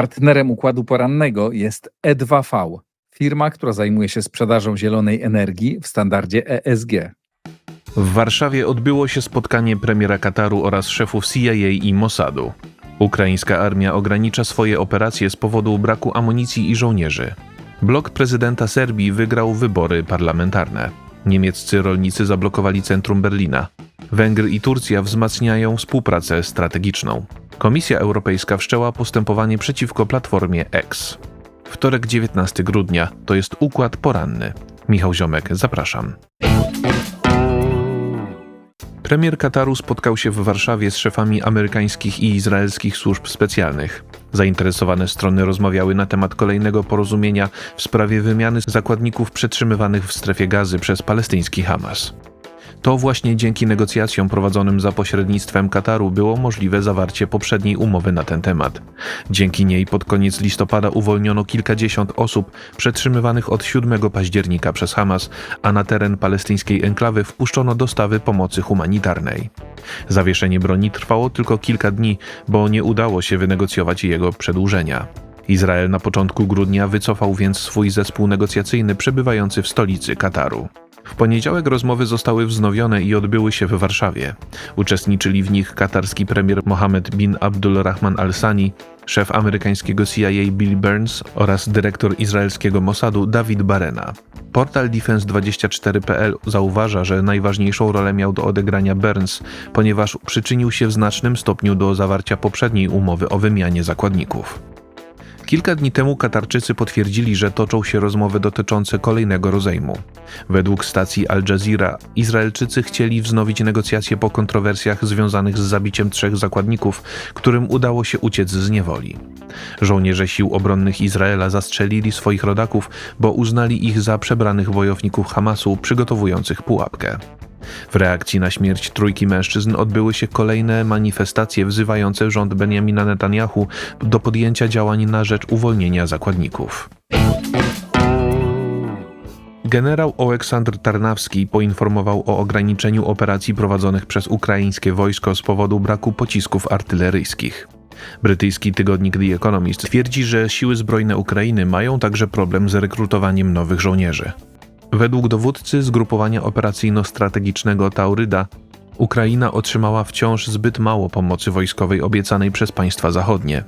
Partnerem układu porannego jest E2V, firma, która zajmuje się sprzedażą zielonej energii w standardzie ESG. W Warszawie odbyło się spotkanie premiera Kataru oraz szefów CIA i Mossadu. Ukraińska armia ogranicza swoje operacje z powodu braku amunicji i żołnierzy. Blok prezydenta Serbii wygrał wybory parlamentarne. Niemieccy rolnicy zablokowali centrum Berlina. Węgry i Turcja wzmacniają współpracę strategiczną. Komisja Europejska wszczęła postępowanie przeciwko platformie X. Wtorek 19 grudnia to jest układ poranny. Michał Ziomek, zapraszam. Premier Kataru spotkał się w Warszawie z szefami amerykańskich i izraelskich służb specjalnych. Zainteresowane strony rozmawiały na temat kolejnego porozumienia w sprawie wymiany zakładników przetrzymywanych w strefie gazy przez palestyński Hamas. To właśnie dzięki negocjacjom prowadzonym za pośrednictwem Kataru było możliwe zawarcie poprzedniej umowy na ten temat. Dzięki niej pod koniec listopada uwolniono kilkadziesiąt osób przetrzymywanych od 7 października przez Hamas, a na teren palestyńskiej enklawy wpuszczono dostawy pomocy humanitarnej. Zawieszenie broni trwało tylko kilka dni, bo nie udało się wynegocjować jego przedłużenia. Izrael na początku grudnia wycofał więc swój zespół negocjacyjny przebywający w stolicy Kataru. W poniedziałek rozmowy zostały wznowione i odbyły się w Warszawie. Uczestniczyli w nich katarski premier Mohammed bin Abdulrahman al-Sani, szef amerykańskiego CIA Bill Burns oraz dyrektor izraelskiego Mossadu David Barena. Portal Defense24.pl zauważa, że najważniejszą rolę miał do odegrania Burns, ponieważ przyczynił się w znacznym stopniu do zawarcia poprzedniej umowy o wymianie zakładników. Kilka dni temu Katarczycy potwierdzili, że toczą się rozmowy dotyczące kolejnego rozejmu. Według stacji Al Jazeera Izraelczycy chcieli wznowić negocjacje po kontrowersjach związanych z zabiciem trzech zakładników, którym udało się uciec z niewoli. Żołnierze sił obronnych Izraela zastrzelili swoich rodaków, bo uznali ich za przebranych wojowników Hamasu przygotowujących pułapkę. W reakcji na śmierć trójki mężczyzn odbyły się kolejne manifestacje wzywające rząd Benjamina Netanyahu do podjęcia działań na rzecz uwolnienia zakładników. Generał Oleksandr Tarnawski poinformował o ograniczeniu operacji prowadzonych przez ukraińskie wojsko z powodu braku pocisków artyleryjskich. Brytyjski tygodnik The Economist twierdzi, że siły zbrojne Ukrainy mają także problem z rekrutowaniem nowych żołnierzy. Według dowódcy zgrupowania operacyjno-strategicznego Tauryda, Ukraina otrzymała wciąż zbyt mało pomocy wojskowej obiecanej przez państwa zachodnie.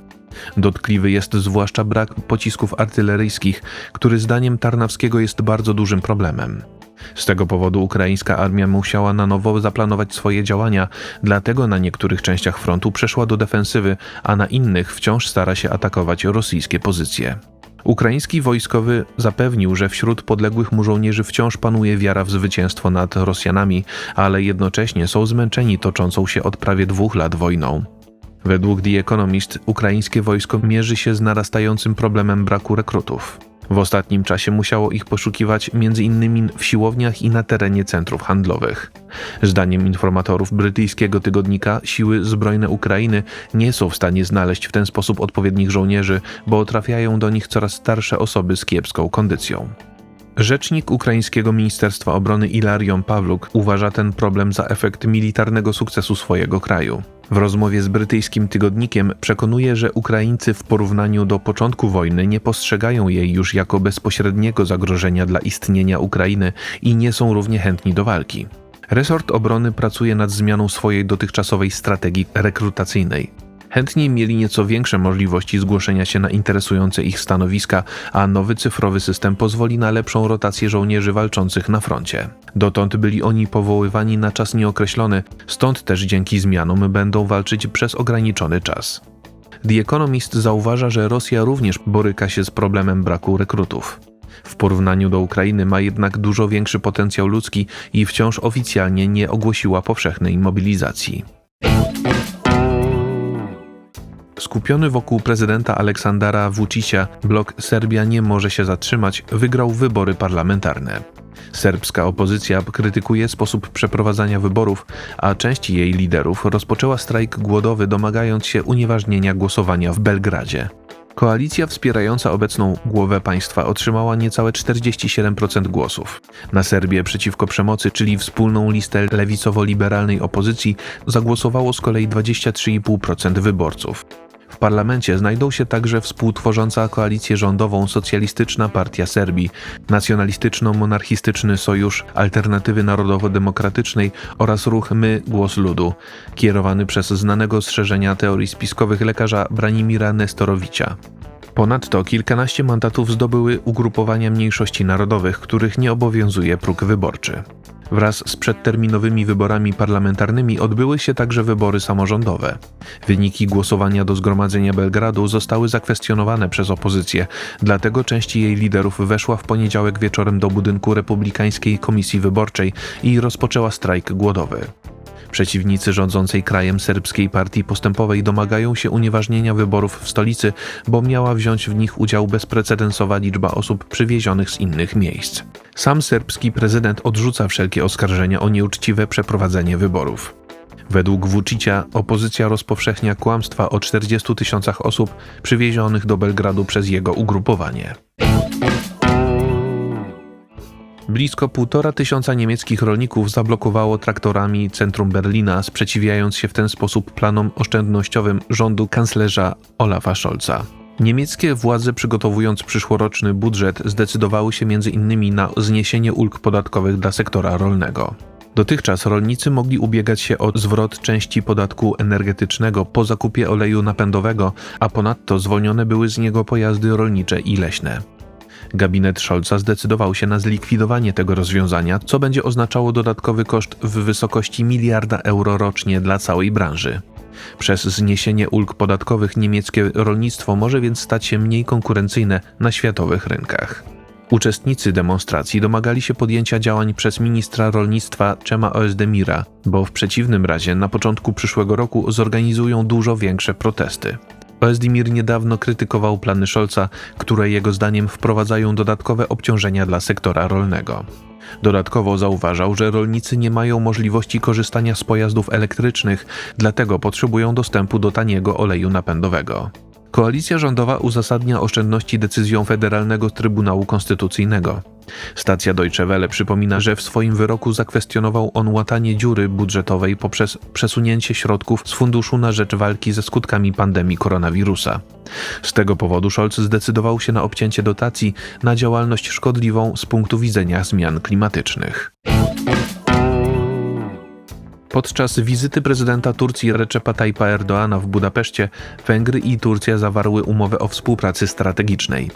Dotkliwy jest zwłaszcza brak pocisków artyleryjskich, który zdaniem Tarnawskiego jest bardzo dużym problemem. Z tego powodu ukraińska armia musiała na nowo zaplanować swoje działania, dlatego na niektórych częściach frontu przeszła do defensywy, a na innych wciąż stara się atakować rosyjskie pozycje. Ukraiński wojskowy zapewnił, że wśród podległych mu żołnierzy wciąż panuje wiara w zwycięstwo nad Rosjanami, ale jednocześnie są zmęczeni toczącą się od prawie dwóch lat wojną. Według The Economist ukraińskie wojsko mierzy się z narastającym problemem braku rekrutów. W ostatnim czasie musiało ich poszukiwać m.in. w siłowniach i na terenie centrów handlowych. Zdaniem informatorów brytyjskiego tygodnika, siły zbrojne Ukrainy nie są w stanie znaleźć w ten sposób odpowiednich żołnierzy, bo trafiają do nich coraz starsze osoby z kiepską kondycją. Rzecznik ukraińskiego Ministerstwa Obrony Ilarion Pawluk uważa ten problem za efekt militarnego sukcesu swojego kraju. W rozmowie z brytyjskim tygodnikiem przekonuje, że Ukraińcy w porównaniu do początku wojny nie postrzegają jej już jako bezpośredniego zagrożenia dla istnienia Ukrainy i nie są równie chętni do walki. Resort obrony pracuje nad zmianą swojej dotychczasowej strategii rekrutacyjnej. Chętniej mieli nieco większe możliwości zgłoszenia się na interesujące ich stanowiska, a nowy cyfrowy system pozwoli na lepszą rotację żołnierzy walczących na froncie. Dotąd byli oni powoływani na czas nieokreślony, stąd też dzięki zmianom będą walczyć przez ograniczony czas. The Economist zauważa, że Rosja również boryka się z problemem braku rekrutów. W porównaniu do Ukrainy ma jednak dużo większy potencjał ludzki i wciąż oficjalnie nie ogłosiła powszechnej mobilizacji. Skupiony wokół prezydenta Aleksandra Vučića, blok Serbia nie może się zatrzymać, wygrał wybory parlamentarne. Serbska opozycja krytykuje sposób przeprowadzania wyborów, a część jej liderów rozpoczęła strajk głodowy, domagając się unieważnienia głosowania w Belgradzie. Koalicja wspierająca obecną głowę państwa otrzymała niecałe 47% głosów. Na Serbię przeciwko przemocy, czyli wspólną listę lewicowo-liberalnej opozycji, zagłosowało z kolei 23,5% wyborców. W parlamencie znajdą się także współtworząca koalicję rządową Socjalistyczna Partia Serbii, Nacjonalistyczno-Monarchistyczny Sojusz Alternatywy Narodowo-Demokratycznej oraz ruch My Głos Ludu, kierowany przez znanego strzeżenia teorii spiskowych lekarza Branimira Nestorowicza. Ponadto kilkanaście mandatów zdobyły ugrupowania mniejszości narodowych, których nie obowiązuje próg wyborczy. Wraz z przedterminowymi wyborami parlamentarnymi odbyły się także wybory samorządowe. Wyniki głosowania do Zgromadzenia Belgradu zostały zakwestionowane przez opozycję, dlatego część jej liderów weszła w poniedziałek wieczorem do budynku Republikańskiej Komisji Wyborczej i rozpoczęła strajk głodowy. Przeciwnicy rządzącej krajem serbskiej partii postępowej domagają się unieważnienia wyborów w stolicy, bo miała wziąć w nich udział bezprecedensowa liczba osób przywiezionych z innych miejsc. Sam serbski prezydent odrzuca wszelkie oskarżenia o nieuczciwe przeprowadzenie wyborów. Według Vučića opozycja rozpowszechnia kłamstwa o 40 tysiącach osób przywiezionych do Belgradu przez jego ugrupowanie. Blisko półtora tysiąca niemieckich rolników zablokowało traktorami centrum Berlina, sprzeciwiając się w ten sposób planom oszczędnościowym rządu kanclerza Olafa Scholza. Niemieckie władze przygotowując przyszłoroczny budżet zdecydowały się m.in. na zniesienie ulg podatkowych dla sektora rolnego. Dotychczas rolnicy mogli ubiegać się o zwrot części podatku energetycznego po zakupie oleju napędowego, a ponadto zwolnione były z niego pojazdy rolnicze i leśne. Gabinet Scholza zdecydował się na zlikwidowanie tego rozwiązania, co będzie oznaczało dodatkowy koszt w wysokości miliarda euro rocznie dla całej branży. Przez zniesienie ulg podatkowych niemieckie rolnictwo może więc stać się mniej konkurencyjne na światowych rynkach. Uczestnicy demonstracji domagali się podjęcia działań przez ministra rolnictwa Czema Özdemira, bo w przeciwnym razie na początku przyszłego roku zorganizują dużo większe protesty. Özdemir niedawno krytykował plany Scholza, które jego zdaniem wprowadzają dodatkowe obciążenia dla sektora rolnego. Dodatkowo zauważał, że rolnicy nie mają możliwości korzystania z pojazdów elektrycznych, dlatego potrzebują dostępu do taniego oleju napędowego. Koalicja rządowa uzasadnia oszczędności decyzją Federalnego Trybunału Konstytucyjnego. Stacja Deutsche Welle przypomina, że w swoim wyroku zakwestionował on łatanie dziury budżetowej poprzez przesunięcie środków z funduszu na rzecz walki ze skutkami pandemii koronawirusa. Z tego powodu Scholz zdecydował się na obcięcie dotacji na działalność szkodliwą z punktu widzenia zmian klimatycznych. Podczas wizyty prezydenta Turcji Recepa Tayyipa Erdoana w Budapeszcie Węgry i Turcja zawarły umowę o współpracy strategicznej.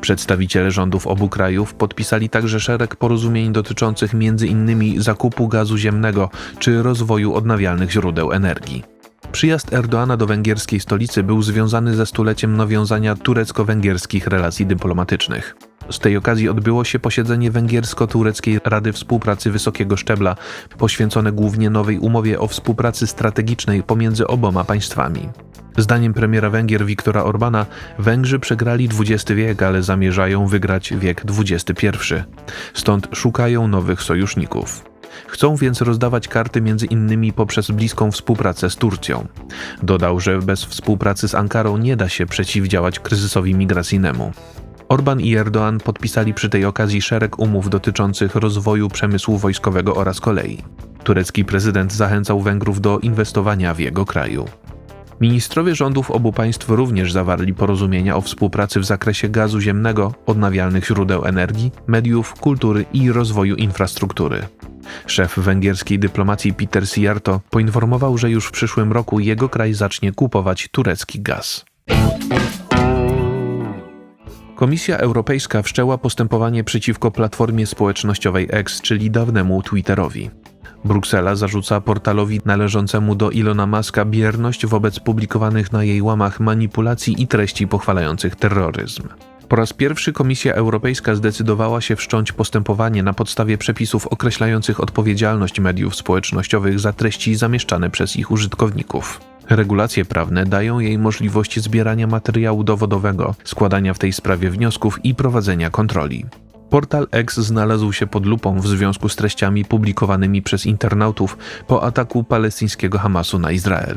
Przedstawiciele rządów obu krajów podpisali także szereg porozumień dotyczących m.in. zakupu gazu ziemnego czy rozwoju odnawialnych źródeł energii. Przyjazd Erdoana do węgierskiej stolicy był związany ze stuleciem nawiązania turecko-węgierskich relacji dyplomatycznych. Z tej okazji odbyło się posiedzenie Węgiersko-Tureckiej Rady Współpracy Wysokiego Szczebla, poświęcone głównie nowej umowie o współpracy strategicznej pomiędzy oboma państwami. Zdaniem premiera Węgier Viktora Orbana, Węgrzy przegrali XX wiek, ale zamierzają wygrać wiek XXI. Stąd szukają nowych sojuszników. Chcą więc rozdawać karty między innymi poprzez bliską współpracę z Turcją. Dodał, że bez współpracy z Ankarą nie da się przeciwdziałać kryzysowi migracyjnemu. Orban i Erdoğan podpisali przy tej okazji szereg umów dotyczących rozwoju przemysłu wojskowego oraz kolei. Turecki prezydent zachęcał Węgrów do inwestowania w jego kraju. Ministrowie rządów obu państw również zawarli porozumienia o współpracy w zakresie gazu ziemnego, odnawialnych źródeł energii, mediów, kultury i rozwoju infrastruktury. Szef węgierskiej dyplomacji Peter Sijarto poinformował, że już w przyszłym roku jego kraj zacznie kupować turecki gaz. Komisja Europejska wszczęła postępowanie przeciwko platformie społecznościowej X, czyli dawnemu Twitterowi. Bruksela zarzuca portalowi należącemu do Ilona Maska bierność wobec publikowanych na jej łamach manipulacji i treści pochwalających terroryzm. Po raz pierwszy Komisja Europejska zdecydowała się wszcząć postępowanie na podstawie przepisów określających odpowiedzialność mediów społecznościowych za treści zamieszczane przez ich użytkowników. Regulacje prawne dają jej możliwość zbierania materiału dowodowego, składania w tej sprawie wniosków i prowadzenia kontroli. Portal X znalazł się pod lupą w związku z treściami publikowanymi przez internautów po ataku palestyńskiego Hamasu na Izrael.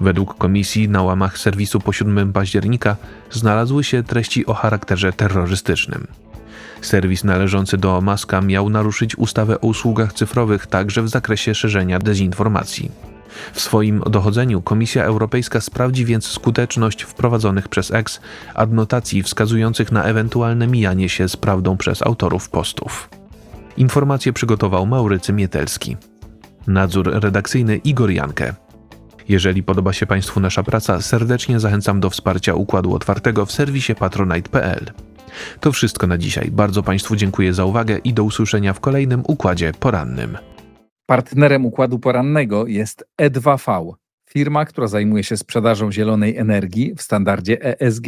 Według komisji na łamach serwisu po 7 października znalazły się treści o charakterze terrorystycznym. Serwis należący do Maska miał naruszyć ustawę o usługach cyfrowych także w zakresie szerzenia dezinformacji. W swoim dochodzeniu Komisja Europejska sprawdzi więc skuteczność wprowadzonych przez X adnotacji wskazujących na ewentualne mijanie się z prawdą przez autorów postów. Informacje przygotował Maurycy Mietelski. Nadzór redakcyjny Igor Jankę. Jeżeli podoba się Państwu nasza praca, serdecznie zachęcam do wsparcia Układu Otwartego w serwisie patronite.pl. To wszystko na dzisiaj. Bardzo Państwu dziękuję za uwagę i do usłyszenia w kolejnym Układzie Porannym. Partnerem układu porannego jest E2V, firma, która zajmuje się sprzedażą zielonej energii w standardzie ESG.